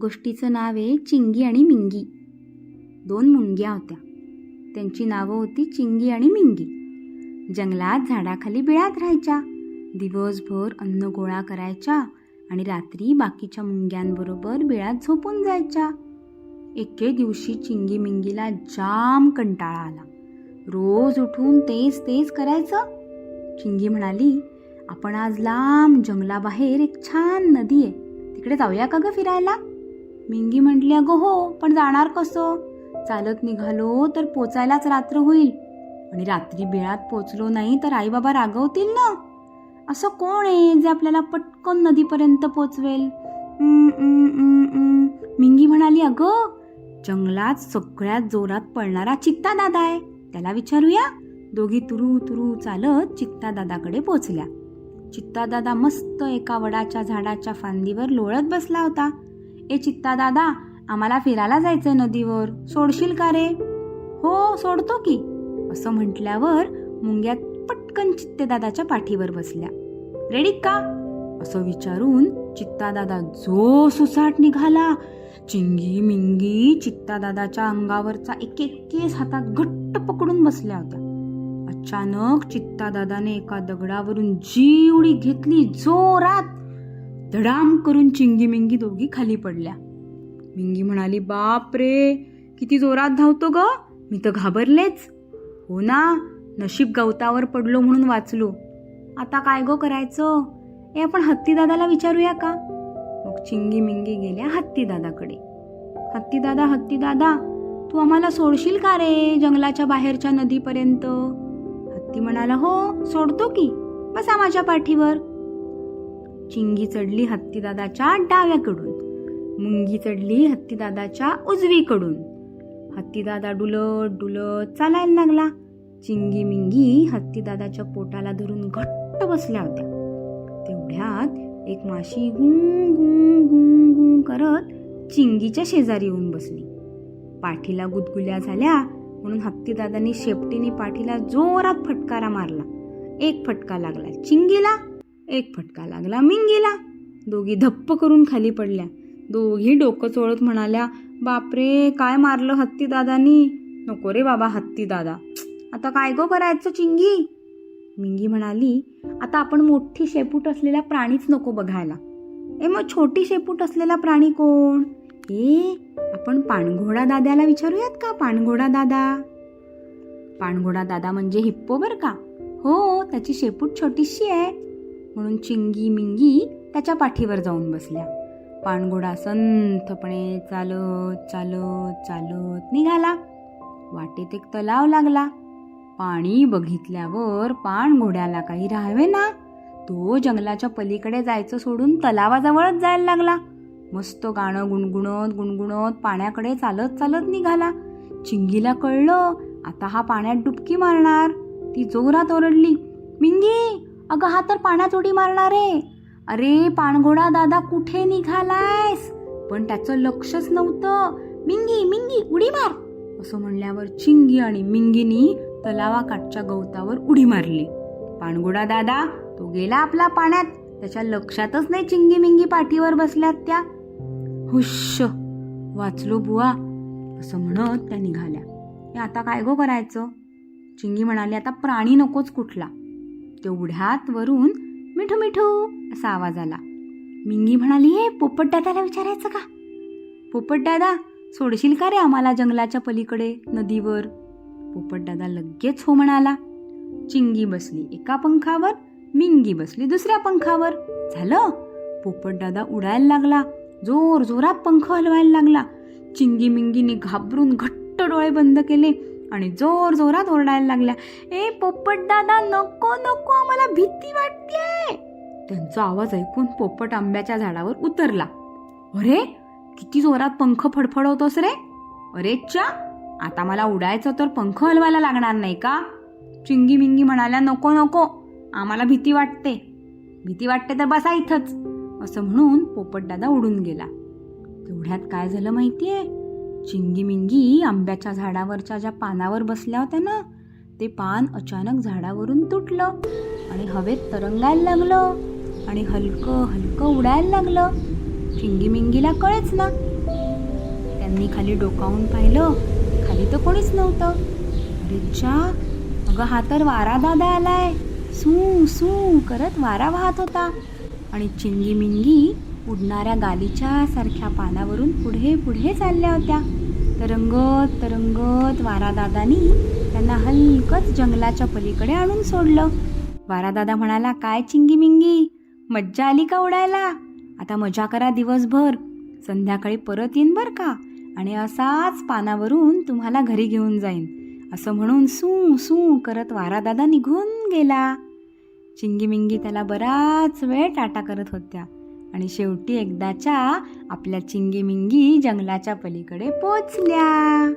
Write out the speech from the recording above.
गोष्टीचं नाव आहे चिंगी आणि मिंगी. दोन मुंग्या होत्या. त्यांची नावं होती चिंगी आणि मिंगी. जंगलात झाडाखाली बिळात राहायच्या. दिवसभर अन्न गोळा करायच्या आणि रात्री बाकीच्या मुंग्यांबरोबर बिळात झोपून जायच्या. एके दिवशी चिंगी मिंगीला जाम कंटाळा आला. रोज उठून तेच तेच करायचं. चिंगी म्हणाली आपण आज लांब जंगलाबाहेर एक छान नदी आहे. तिकडे जाऊया का ग फिरायला? मिंगी म्हटली अगं हो पण जाणार कसं? चालत निघालो तर पोचायलाच रात्र होईल. आणि रात्री बिळात पोचलो नाही तर आई बाबा रागवतील ना? असं कोण आहे जे आपल्याला पटकन नदीपर्यंत पोचवेल? मिंगी म्हणाली अगं जंगलात सगळ्यात जोरात पळणारा चित्ता दादा आहे. त्याला विचारूया? दोघी तुरू तुरू चालत चित्ता दादाकडे पोचल्या. चित्तादादा मस्त एका वडाच्या झाडाच्या फांदीवर लोळत बसला होता. ए चित्तादादा आम्हाला फिरायला जायचंय नदीवर. सोडशील का रे? हो सोडतो की. असं म्हटल्यावर मुंग्यात पटकन चित्तेदादाच्या पाठीवर बसल्या. रेडी का? असं विचारून चित्तादादा जो सुसाट निघाला. चिंगी मिंगी चित्तादादाच्या अंगावरचा एक एक केस हातात घट्ट पकडून बसल्या होत्या. अचानक चित्तादादाने एका दगडावरून जी उडी घेतली जोरात धडाम करून चिंगी मिंगी दोघी खाली पडल्या. मिंगी म्हणाली बाप रे किती जोरात धावतो ग? मी तर घाबरलेच. हो ना नशीब गवतावर पडलो म्हणून वाचलो. आता काय गो करायचं? हे आपण हत्तीदादाला विचारूया का? मग चिंगी मिंगी गेल्या हत्तीदादाकडे. हत्तीदादा हत्तीदादा तू आम्हाला सोडशील का रे जंगलाच्या बाहेरच्या नदीपर्यंत? हत्ती म्हणाला हो सोडतो की. बसा माझ्या पाठीवर. चिंगी चढली हत्तीदादाच्या डाव्याकडून. मुंगी चढली हत्तीदादाच्या उजवीकडून. हत्तीदादा डुलत डुलत चालायला लागला. चिंगी मिंगी हत्तीदादाच्या पोटाला धरून घट्ट बसल्या होत्या. तेवढ्यात एक माशी गुं गुं गुं गुं करत चिंगीच्या शेजारी येऊन बसली. पाठीला गुदगुल्या झाल्या. म्हणून हत्तीदादांनी शेपटीने पाठीला जोरात फटकारा मारला. एक फटका लागला चिंगीला. एक फटका लागला मिंगीला. दोघी धप्प करून खाली पडल्या. दोघी डोकं चोळत म्हणाल्या बापरे काय मारलं हत्तीदादानी? नको रे बाबा हत्तीदादा. आता काय गो करायचं चिंगी? मिंगी म्हणाली आता आपण मोठी शेपूट असलेला प्राणीच नको बघायला. ए मग छोटी शेपूट असलेला प्राणी कोण? ए आपण पाणघोडा दाद्याला विचारूयात का पाणघोडा दादा? पाणघोडा दादा म्हणजे हिप्पो बर का? हो त्याची शेपूट छोटीशी आहे. म्हणून चिंगी मिंगी त्याच्या पाठीवर जाऊन बसल्या. पाणघोडा संथपणे चालत चालत चालत निघाला. वाटेत एक तलाव लागला. पाणी बघितल्यावर पाणघोड्याला काही राहावे ना. तो जंगलाच्या पलीकडे जायचं सोडून तलावाजवळच जायला लागला. मस्त गाणं गुणगुणत गुणगुणत पाण्याकडे चालत चालत निघाला. चिंगीला कळलं आता हा पाण्यात डुबकी मारणार. ती जोरात ओरडली मिंगी अगं हा तर पाण्यात उडी मारणार आहे. अरे पाणघोडा दादा कुठे निघालायस? पण त्याचं लक्षच नव्हतं. मिंगी मिंगी उडी मार. असं म्हणल्यावर चिंगी आणि मिंगीनी तलावाकाठच्या गवतावर उडी मारली. पाणगोडा दादा तो गेला आपला पाण्यात. त्याच्या लक्षातच नाही चिंगी मिंगी पाठीवर बसल्यात त्या. हुश्श वाचलो बुवा असं म्हणत त्या निघाल्या. हे आता काय गो करायचं? चिंगी म्हणाली आता प्राणी नकोच कुठला. तेवढ्यात वरून मिठू मिठू असा आवाज आला. मिंगी म्हणाली हे पोपट दादाला विचारायचं का? पोपट दादा सोडशील का रे आम्हाला जंगलाच्या पलीकडे नदीवर? पोपट दादा लगेच हो म्हणाला. चिंगी बसली एका पंखावर मिंगी बसली दुसऱ्या पंखावर. झालं? पोपट दादा उडायला लागला. जोर जोरात पंख हलवायला लागला. चिंगी मिंगीने घाबरून घट्ट डोळे बंद केले आणि जोर जोरात ओरडायला लागल्या. ए पोपट दादा नको नको आम्हाला भीती वाटते त्यांचा आवाज ऐकून पोपट आंब्याच्या झाडावर उतरला. अरे किती जोरात पंख फडफडवतोस रे. अरे च्या आता मला उडायचं तर पंख हलवायला लागणार नाही का? चिंगी मिंगी म्हणाल्या नको नको आम्हाला भीती वाटते. भीती वाटते तर बसा इथंच. असं म्हणून पोपटदादा उडून गेला. तेवढ्यात काय झालं माहितीये? चिंगी मिंगी आंब्याच्या झाडावरच्या ज्या पानावर बसल्या होत्या ना ते पान अचानक झाडावरून तुटलं आणि हवेत तरंगायला लागलं आणि हलकं हलकं उडायला लागलं. चिंगी मिंगीला कळेच ना. त्यांनी खाली डोकावून पाहिलं. खाली तर कोणीच नव्हतं. अरे चा अगं हा तर वारा दादा आलाय. सू सू करत वारा वाहत होता. आणि चिंगी मिंगी उडणाऱ्या गालीच्या सारख्या पानावरून पुढे पुढे चालल्या होत्या. तरंगत तरंगत वारादादानी त्यांना हलकच जंगलाच्या पलीकडे आणून सोडलं. वारादादा म्हणाला काय चिंगी मिंगी मज्जा आली का उडायला? आता मजा करा दिवसभर. संध्याकाळी परत येईन बर का? आणि असाच पानावरून तुम्हाला घरी घेऊन जाईन. असं म्हणून सू सू करत वारादादा निघून गेला. चिंगीमिंगी त्याला बराच वेळ टाटा करत होत्या. आणि शेवटी एकदाच्या आपल्या चिंगीमिंगी जंगलाच्या पलीकडे पोचल्या.